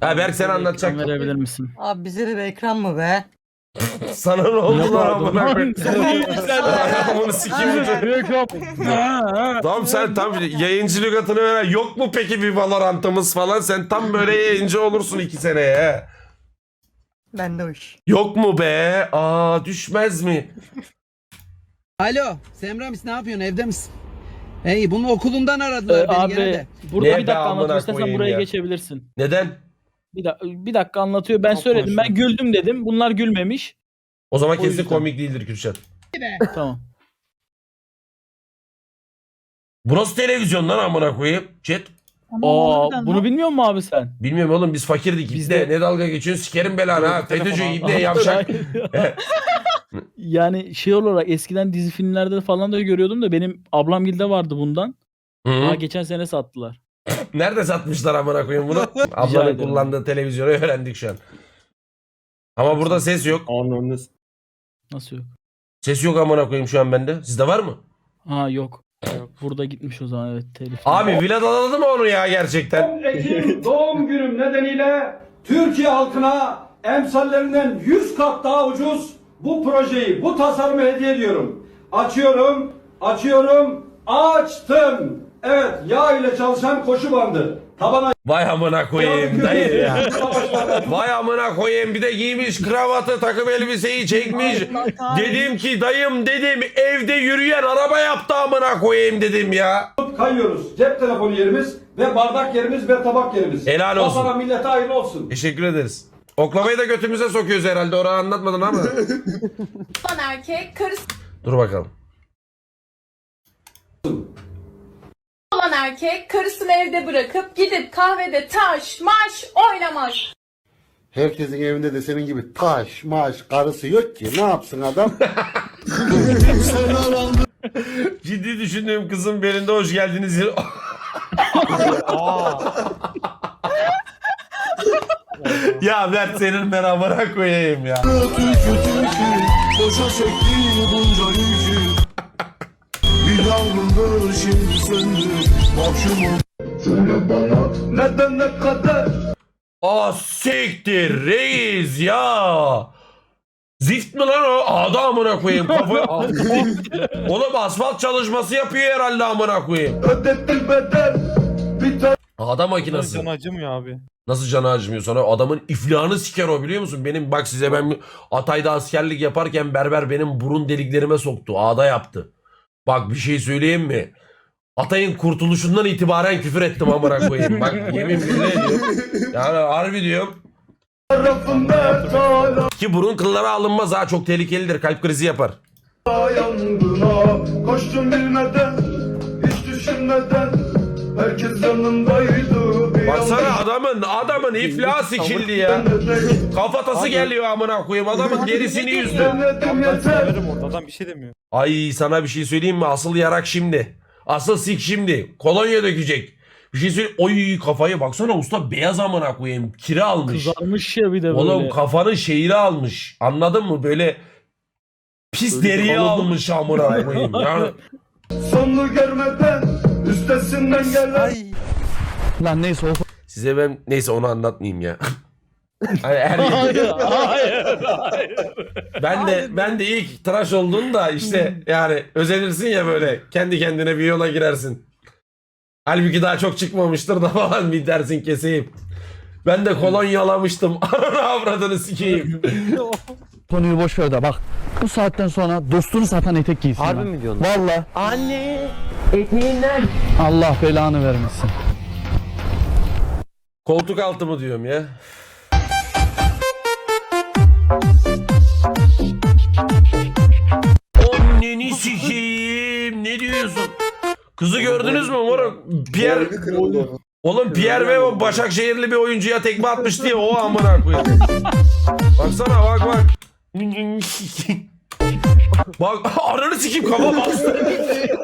Ha Berk sen Ekran anlatacaktın. verebilir misin? Abi bize de bir ekran mı be? Sana ne oldu lan amına koyayım? Bunu sikeyim. Tamam sen tam yayıncı lügatını veren yok mu peki bir Valorant'ımız falan? Sen tam böyle yayıncı olursun iki seneye. he. Ben de o iş. Yok mu be? Aa düşmez mi? Alo, Semramis ne yapıyorsun? Evde misin? Hey, bunu okulundan aradılar Ee, beni gene abi de. burada Ne bir be dakika amına istersen koyayım buraya ya. geçebilirsin. Neden? Bir, da- bir dakika anlatıyor. Ben Çok söyledim. Ben güldüm dedim. Bunlar gülmemiş. O zaman O kesin yüzden. komik değildir Kürşat. Tamam. Bu nasıl televizyon lan amına koyayım? Chat. Aa, bunu bilmiyor musun abi sen? Bilmiyorum oğlum biz fakirdik. Biz Biz de- ne dalga geçiyorsun sikerim belanı ha. FETÖ'cü ibne yavşak. yani şey olarak eskiden dizi filmlerde falan da görüyordum da benim ablam gilde vardı bundan. Hı. Aa, geçen sene sattılar. Nerede satmışlar amına koyayım bunu? Ablanın ederim. kullandığı televizyonu öğrendik şu an. Ama burada ses yok. Nasıl yok? Ses yok amına koyayım şu an bende. Sizde var mı? Ha yok. Burada gitmiş o zaman evet telif. Abi Vlad aladı mı onu ya gerçekten? Ekim doğum günüm nedeniyle Türkiye halkına emsallerinden 100 kat daha ucuz bu projeyi, bu tasarımı hediye ediyorum. Açıyorum, açıyorum, açtım. Evet, yağ ile çalışan koşu bandı. Tabana Vay amına koyayım dayı ya. Vay amına koyayım bir de giymiş kravatı takım elbiseyi çekmiş. Dedim ki dayım dedim evde yürüyen araba yaptı amına koyayım dedim ya. kayıyoruz. Cep telefonu yerimiz ve bardak yerimiz ve tabak yerimiz. Helal olsun. Vatana millete hayırlı olsun. Teşekkür ederiz. Oklamayı da götümüze sokuyoruz herhalde. Orayı anlatmadın ama. olan erkek karısı Dur bakalım. Olan erkek karısını evde bırakıp gidip kahvede taş maş oynamaz. Herkesin evinde de senin gibi taş, maş, karısı yok ki. Ne yapsın adam? Ciddi düşündüğüm kızın belinde hoş geldiniz. ya Mert senin ben amına koyayım ya. Boşa çekti bunca yükü. Yangındır şimdi söndü. Bak şu Söyle bana. Neden ne kadar Aa siktir reis ya. Zift mi lan o? Ağda amına koyayım. Kafa... Oğlum asfalt çalışması yapıyor herhalde amına koyayım. ödettin bedel. Bir tane Ağda makinesi. Can acımıyor abi. Nasıl canı acımıyor sana? Adamın iflahını siker o biliyor musun? Benim bak size ben Atay'da askerlik yaparken berber benim burun deliklerime soktu. Ağda yaptı. Bak bir şey söyleyeyim mi? Atay'ın kurtuluşundan itibaren küfür ettim amına koyayım. Bak yemin billahi diyorum. Yani harbi diyorum. Ki burun kılları alınmaz ha çok tehlikelidir. Kalp krizi yapar. Koştum bilmeden, hiç düşünmeden. Herkes yanındaydı. Bir Baksana adamın adamın iflahı sikildi ya. Kafatası geliyor amına koyayım. Adamın derisini yüzdü. Denedim Ben yeter. severim orada adam bir şey demiyor. Ay sana bir şey söyleyeyim mi? Asıl yarak şimdi. Asıl sik şimdi. Kolonya dökecek. Bir şey söyleyeyim. Oy kafayı baksana usta beyaz amına koyayım. Kiri almış. Kızarmış ya bir de böyle. Oğlum kafanın şeyini almış. Anladın mı? Böyle pis deriyi almış amına koyayım. Yani Sonunu görmeden, üstesinden gelen. Lan neyse o size ben neyse onu anlatmayayım ya. Hani her Hayır, hayır, hayır. ben de ben de ilk tıraş olduğunda işte yani özenirsin ya böyle kendi kendine bir yola girersin. Halbuki daha çok çıkmamıştır da falan bir dersin keseyim. Ben de kolonyalamıştım. Ananı avradını sikeyim. Konuyu boş ver de bak. Bu saatten sonra dostunu satan etek giysin. Harbi mi diyorsun? Valla. Anne. Eteğinden. Allah belanı vermesin. Koltuk altı mı diyorum ya. Anneni sikeyim. Ne diyorsun? Kızı gördünüz mü moruk? Pierre... Oğlum Pierre ve o Başakşehirli bir oyuncuya tekme atmış diye o amına koyayım. Baksana bak bak. Bak ananı sikeyim kafa bastı.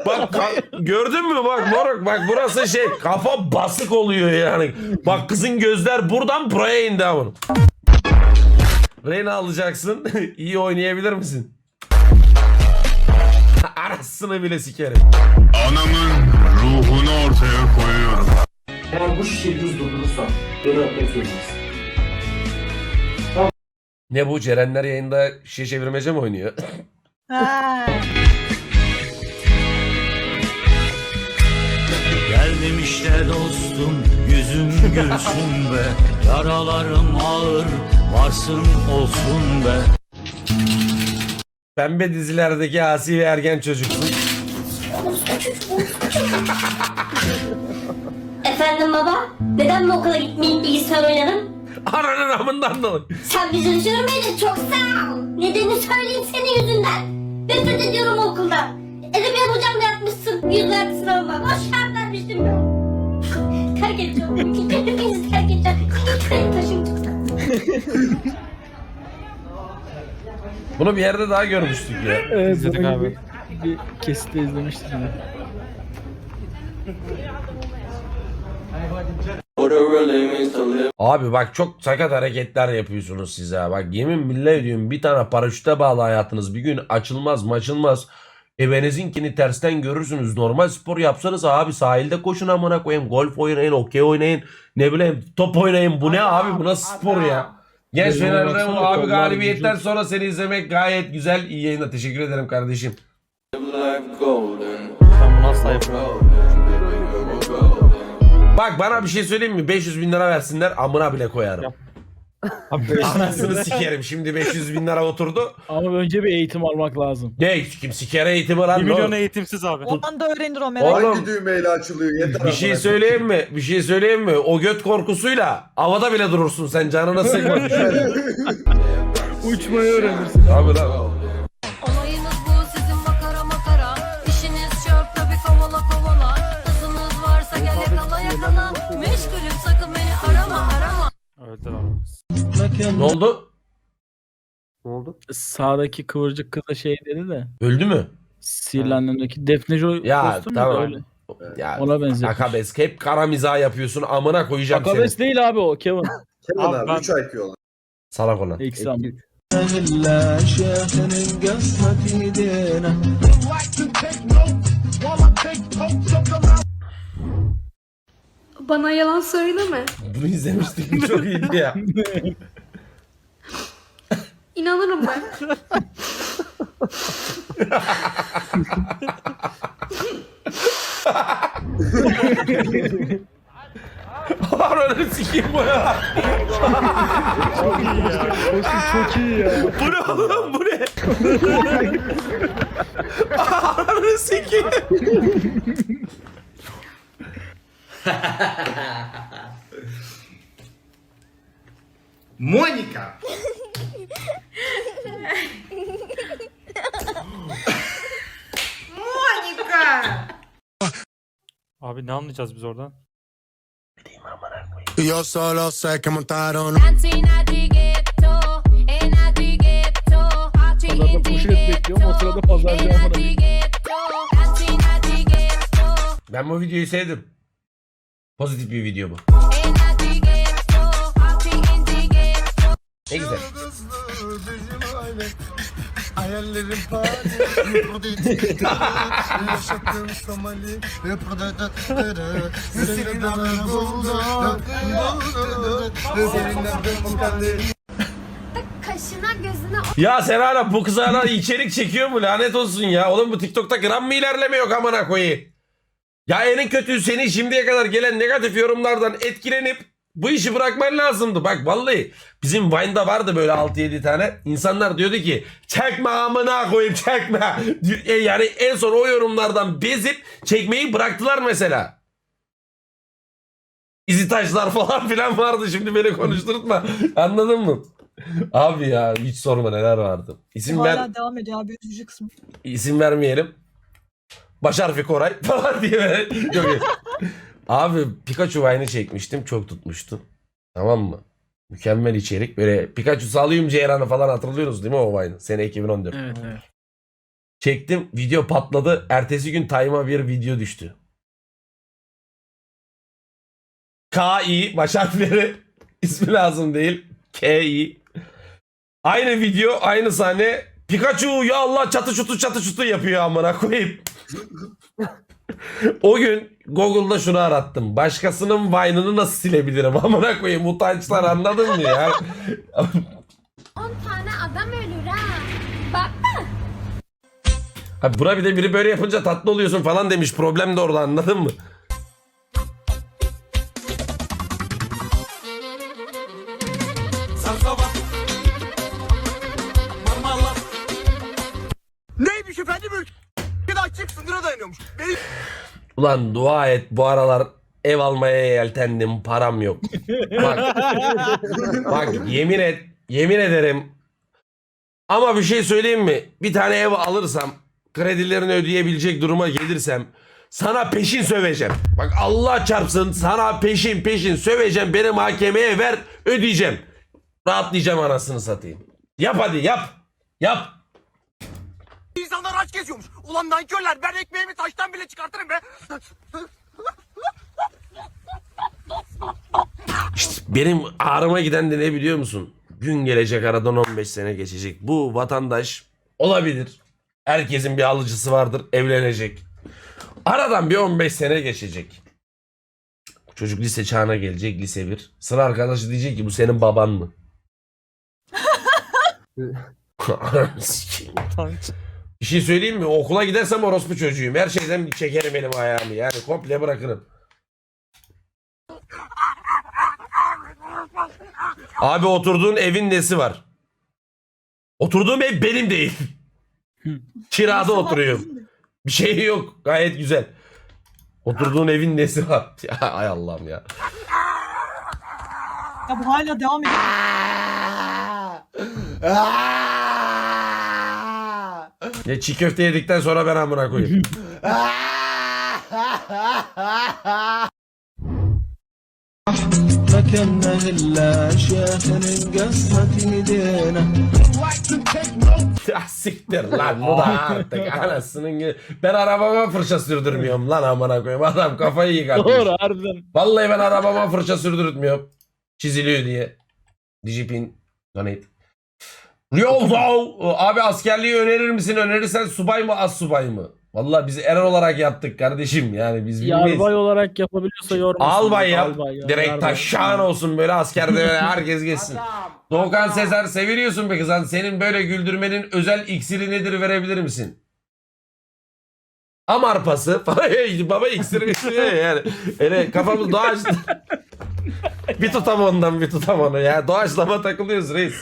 Bak ka- gördün mü bak moruk bak burası şey kafa basık oluyor yani. Bak kızın gözler buradan buraya indi ama. Reyna alacaksın. İyi oynayabilir misin? Arasını bile sikerim. Anamın ruhunu ortaya koyuyorum. Eğer bu şişeyi düz durdurursan, beni öpmek zorundasın. Ne bu Cerenler yayında şişe çevirmece mi oynuyor? Ha. Geldim işte dostum yüzüm gülsün be Yaralarım ağır varsın olsun be Pembe dizilerdeki asi ve ergen çocuksun. Efendim baba? Neden mi okula gitmeyip bilgisayar oynadın? Ananın amından dolayı. Sen bizi üzülmeydin çok sağ ol. Nedenini söyleyeyim senin yüzünden. Nefret ediyorum okuldan. Edebiyat hocam da yapmışsın. Yüz verdi sınavıma. Boş ver vermiştim ben. terk edeceğim. Hepinizi terk edeceğim. Benim taşım çıksın. Bunu bir yerde daha görmüştük ya. Evet, İzledik bunun abi. gibi Bir kesitte izlemiştim. Abi bak çok sakat hareketler yapıyorsunuz size. Bak yemin billahi ediyorum bir tane paraşüte bağlı hayatınız bir gün açılmaz maçılmaz. Evenizinkini tersten görürsünüz. Normal spor yapsanız abi sahilde koşun amına koyayım. Golf oynayın, okey oynayın. Ne bileyim top oynayın. Bu ne abi? Bu nasıl spor ya? Genç Benim Fener'de baksana, bu abi galibiyetten vücut. sonra seni izlemek gayet güzel. İyi yayınlar. Teşekkür ederim kardeşim. Ben bunu asla yapamam. Bak bana bir şey söyleyeyim mi? 500 bin lira versinler amına bile koyarım. Abi Anasını sikerim. Şimdi 500 bin lira oturdu. Ama önce bir eğitim almak lazım. Ne kim sikere eğitimi lan? 1 ne milyon oğlum? eğitimsiz abi. O anda öğrenir o merak. Oğlum düğmeyle açılıyor yeter. bir şey söyleyeyim mi? Bir şey söyleyeyim mi? O göt korkusuyla havada bile durursun sen canına sıkma. Uçmayı öğrenirsin. Abi lan. Öldüler abi. Ne oldu? Sağdaki kıvırcık kıza şey dedi de. Öldü mü? Sihirli Annem'deki Defne Joy Ya kostümü de tamam. öyle. Ya Ona benziyor. Akabes hep kara mizah yapıyorsun amına koyacağım seni. Akabes değil abi o Kevin. Abi ben, IQ olan. Salak olan. Eksi ama. Bana yalan söyleme. Bunu izlemiştik bu çok iyiydi ya. İnanırım ben. Ananı sikeyim bu ya. Çok iyi ya. Bu ne oğlum bu ne? Ananı sikeyim. Monica. abi ne anlayacağız biz oradan? Yo solo sé que montaron Pazarda poşet bekliyorum. O sırada pazarcı amına koyayım. Ben bu videoyu sevdim. Pozitif bir video bu. Ne güzel. Hayallerim Kaşına gözüne Ya hala bu kız hala içerik çekiyor mu lanet olsun ya. Oğlum bu TikTok'ta gram mı ilerleme yok amına koyayım. Ya en kötü senin şimdiye kadar gelen negatif yorumlardan etkilenip bu işi bırakman lazımdı. Bak vallahi bizim Vine'da vardı böyle 6-7 tane. İnsanlar diyordu ki çekme amına koyayım çekme. E Yani en son o yorumlardan bezip çekmeyi bıraktılar mesela. İzi taşlar falan filan vardı şimdi beni konuşturtma. Anladın mı? Abi ya hiç sorma neler vardı. İsim ver, Hala devam ediyor abi üzücü kısmı. isim vermeyelim. Baş harfi Koray falan diye böyle. Yok, yok. Abi Pikachu Vine'ı çekmiştim. Çok tutmuştu. Tamam mı? Mükemmel içerik. Böyle Pikachu salayım Ceyran'ı falan hatırlıyorsunuz değil mi o Vine'ı? Sene 2014. Evet evet. Çektim. Video patladı. Ertesi gün Time'a bir video düştü. K-I baş harfleri ismi lazım değil. K-I. Aynı video, aynı sahne. Pikachu ya Allah çatı çutu çatı çutu yapıyor amına koyayım. O gün Google'da şunu arattım. Başkasının Vine'ını nasıl silebilirim amına koyayım. Utançlar anladın mı ya? 10 tane adam ölür ha. Bak Abi buna bir de biri böyle yapınca tatlı oluyorsun falan demiş. Problem de orada anladın mı? Ulan dua et bu aralar ev almaya yeltendim param yok. Bak, bak yemin et yemin ederim. Ama bir şey söyleyeyim mi? Bir tane ev alırsam kredilerini ödeyebilecek duruma gelirsem sana peşin söveceğim. Bak Allah çarpsın sana peşin peşin söveceğim. Beni mahkemeye ver ödeyeceğim. Rahatlayacağım anasını satayım. Yap hadi yap. Yap. Geziyormuş. Ulan nankörler ben ekmeğimi taştan bile çıkartırım be. İşte benim ağrıma giden de ne biliyor musun? Gün gelecek aradan 15 sene geçecek. Bu vatandaş olabilir. Herkesin bir alıcısı vardır. Evlenecek. Aradan bir 15 sene geçecek. Çocuk lise çağına gelecek. Lise 1. Sıra arkadaşı diyecek ki bu senin baban mı? Ananı sikeyim. Bir şey söyleyeyim mi? Okula gidersem orospu çocuğuyum. Her şeyden çekerim elim ayağımı. Yani komple bırakırım. Abi oturduğun evin nesi var? Oturduğum ev benim değil. Kirada oturuyorum. Bir şey yok. Gayet güzel. Oturduğun evin nesi var? Ya ay Allah'ım ya. Ya bu hala devam ediyor. Ya çiğ köfte yedikten sonra ben amına koyayım. ya siktir lan bu da artık anasının gibi. Ben arabama fırça sürdürmüyorum lan amına koyayım. Adam kafayı yıkatmış. Doğru harbiden. Vallahi ben arabama fırça sürdürtmüyorum. Çiziliyor diye. Digipin donate. Yolda abi askerliği önerir misin? Önerirsen subay mı az subay mı? Vallahi biz erer olarak yaptık kardeşim. Yani biz bilmeyiz. Yarbay olarak yapabiliyorsa yormasın. Albay yap. Albay ya, Direkt yarbay. taşşağın olsun böyle askerde böyle herkes geçsin. Doğukan Sezer seviliyorsun be kızan. Senin böyle güldürmenin özel iksiri nedir verebilir misin? Am arpası falan. Baba iksiri istiyor yani. Öyle kafamız doğaç... bir tutam ondan bir tutam onu ya. Doğaçlama takılıyoruz reis.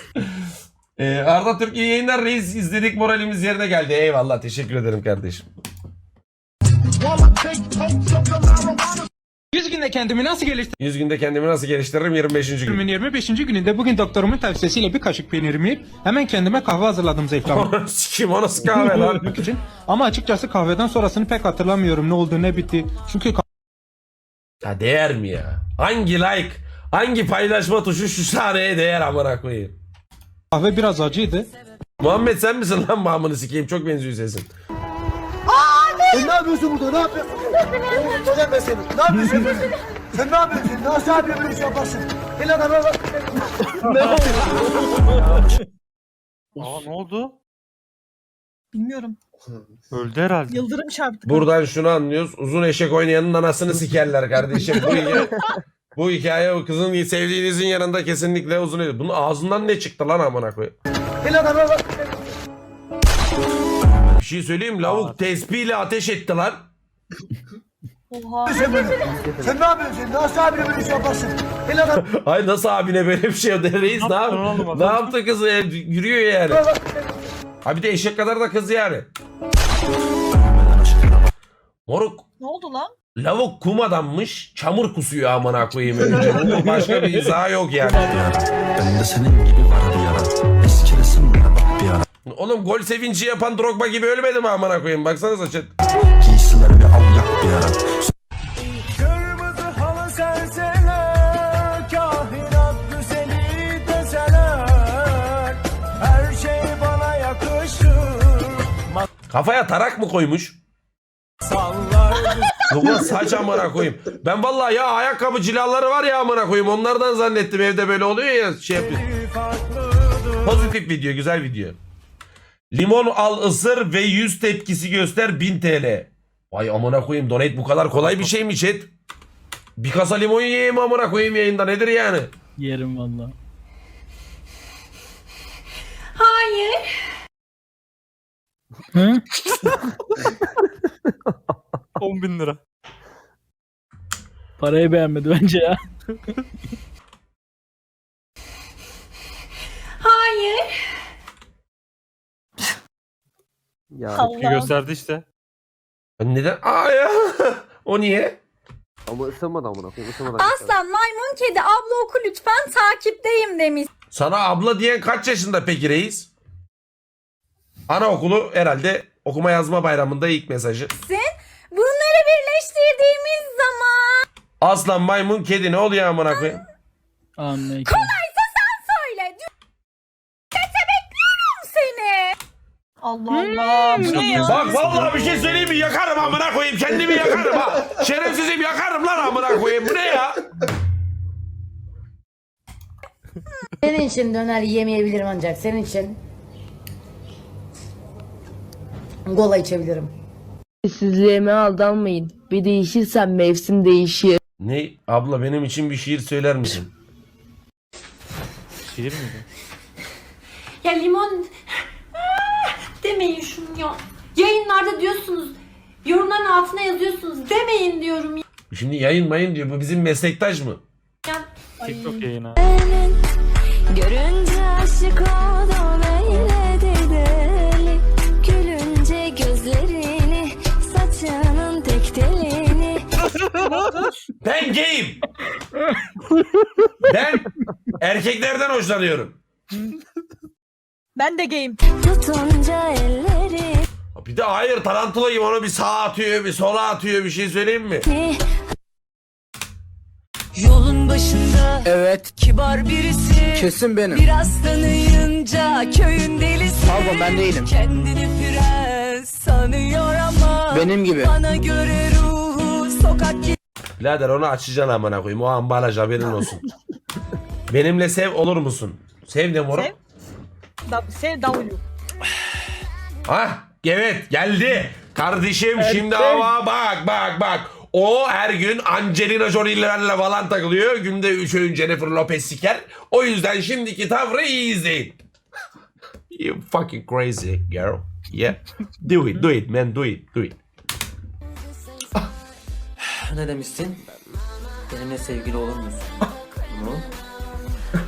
Ee, Arda Türkiye yayınlar reis izledik moralimiz yerine geldi. Eyvallah teşekkür ederim kardeşim. 100 günde kendimi nasıl 100 günde kendimi nasıl geliştiririm 25. gün. geliştiririm? 25. gününde bugün doktorumun tavsiyesiyle bir kaşık peynirimi yiyip hemen kendime kahve hazırladım zayıflamak Sikim o nasıl kahve lan? için. Ama açıkçası kahveden sonrasını pek hatırlamıyorum. Ne oldu ne bitti. Çünkü Ya değer mi ya? Hangi like, hangi paylaşma tuşu şu sahneye değer amına koyayım. Kahve biraz acıydı. Muhammed sen misin lan mamını sikeyim çok benziyor sesin. Sen ne yapıyorsun burada? Ne yapıyorsun? Hocam ben seni. Ne yapıyorsun? Sen ne yapıyorsun? Nasıl abi böyle bir şey yaparsın? Gel adama bak. Aa ne oldu? Bilmiyorum. Öldü herhalde. Yıldırım çarptı. Buradan şunu anlıyoruz. Uzun eşek oynayanın anasını sikerler kardeşim. Bu hikaye, bu hikaye o kızın sevdiğinizin yanında kesinlikle uzun eşek. Bunun ağzından ne çıktı lan amına koyayım? Bir şey söyleyeyim lavuk tespihle ateş etti lan. Oha. Sen ne yapıyorsun? Nasıl abi böyle bir şey yaparsın? Adama Ay nasıl abine böyle bir şey yaptı? Reis ne, yap yaptın oğlum ne yaptı kızı? Ya, Yürüyor yani. Ha bir de eşek kadar da kız yani. Moruk Ne oldu lan? Lavuk kum adammış çamur kusuyor amına koyayım önce. Bunun başka bir izahı yok yani. Ben de senin gibi var bir yara Eski resimlere bak bir ara Oğlum gol sevinci yapan Drogba gibi ölmedi mi amına koyayım? Baksanıza chat. Giysilerimi al yak bir ara Kırmızı halı serseler, kahinat güzeli deseler, her şey bana yakışır. Kafaya tarak mı koymuş? Sallar Ulan saç amına koyayım. Ben vallahi ya ayakkabı cilaları var ya amına koyayım. Onlardan zannettim evde böyle oluyor ya şey yapıyor. Pozitif video güzel video. Limon al ısır ve yüz tepkisi göster 1000 TL. Vay amına koyayım donate bu kadar kolay bir şey mi chat? Bir kasa limon yiyeyim amına koyayım yayında nedir yani? Yerim valla. Hayır. Hı? 10 bin lira. Parayı beğenmedi bence ya. Hayır. Tepki Allah. gösterdi işte. Neden? Aa ya. o niye? Aslan maymun kedi abla oku lütfen takipteyim demiş. Sana abla diyen kaç yaşında peki reis? Anaokulu herhalde okuma yazma bayramında ilk mesajı. Bunları birleştirdiğimiz zaman Aslan maymun kedi ne oluyor amına koyayım? Anlayın. söyle. Sese bekliyorum seni. Allah Allah. Bu ne ya? Bak vallahi bir şey söyleyeyim mi? Yakarım amına koyayım. Kendimi yakarım ha. Şerefsizim yakarım lan amına koyayım. Bu ne ya? Senin için döner yiyemeyebilirim ancak senin için kola içebilirim. Sizliğime aldanmayın. Bir değişirsen mevsim değişir. Ne? Abla benim için bir şiir söyler misin? Şiir miydi? Ya limon demeyin şunu ya. Yayınlarda diyorsunuz. Yorumların altına yazıyorsunuz. Demeyin diyorum ya. Şimdi yayın mayın diyor. Bu bizim meslektaş mı? TikTok yayını. Görünce aşık oldum Ben gayim. ben erkeklerden hoşlanıyorum. Ben de game. Tutunca elleri Bir de hayır tarantula gibi onu bir sağa atıyor bir sola atıyor bir şey söyleyeyim mi? Yolun başında Evet. kibar birisi. Kesin benim. Biraz tanıyınca köyün delisi. Pardon ben değilim. Kendini prens sanıyor ama. Benim gibi. Bana göre ruhu sokak Birader onu açacaksın amına koyayım. O ambalaj haberin olsun. Benimle sev olur musun? Sev de moruk. Sev. Da, sev W. Ah evet geldi. Kardeşim şimdi hava bak bak bak. O her gün Angelina Jolie'lerle falan takılıyor. Günde 3 öğün Jennifer Lopez siker. O yüzden şimdiki tavrı iyi izleyin. you fucking crazy girl. Yeah. Do it, do it man, do it, do it. Ne demişsin? Benimle sevgili olur musun? Mu?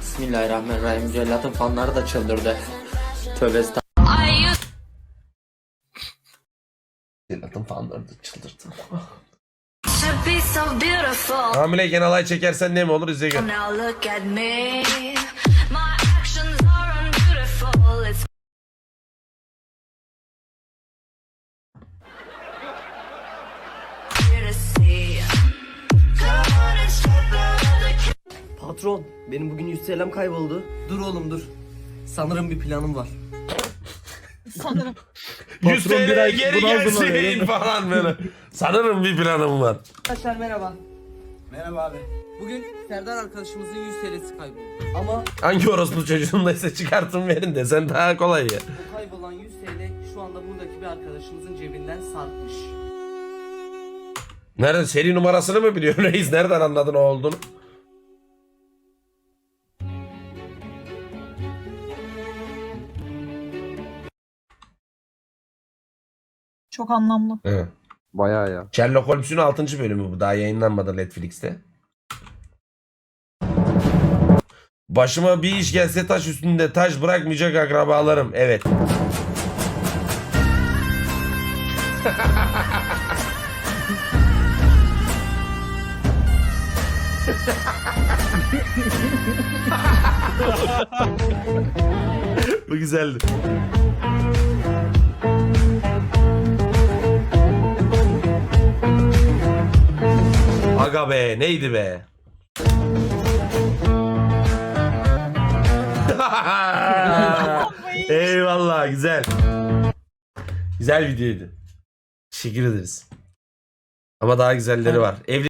Bismillahirrahmanirrahim. Cellat'ın fanları da çıldırdı. Tövbe estağfurullah. Selat'ın fanları da çıldırdı. Hamileyken alay çekersen ne mi olur izle gör. Patron, benim bugün 100 TL'm kayboldu. Dur oğlum dur. Sanırım bir planım var. Sanırım. 100 Patron bir TL'ye ay geri hazırlanıyor, değil gelsin falan böyle. Sanırım bir planım var. Arkadaşlar merhaba. Merhaba abi. Bugün Serdar arkadaşımızın 100 TL'si kayboldu. Ama Hangi orospu çocuğundaysa çıkartın verin de sen daha kolay ya. bu kaybolan 100 TL şu anda buradaki bir arkadaşımızın cebinden sarkmış. Nereden seri numarasını mı biliyorsun reis? Nereden anladın o olduğunu? Çok anlamlı. He. Bayağı ya. Sherlock Holmes'un 6. bölümü bu. Daha yayınlanmadı Netflix'te. Başıma bir iş gelse taş üstünde taş bırakmayacak akrabalarım. Evet. bu güzeldi. Aga be neydi be? Eyvallah güzel. Güzel videoydu. Teşekkür ederiz. Ama daha güzelleri var. Evli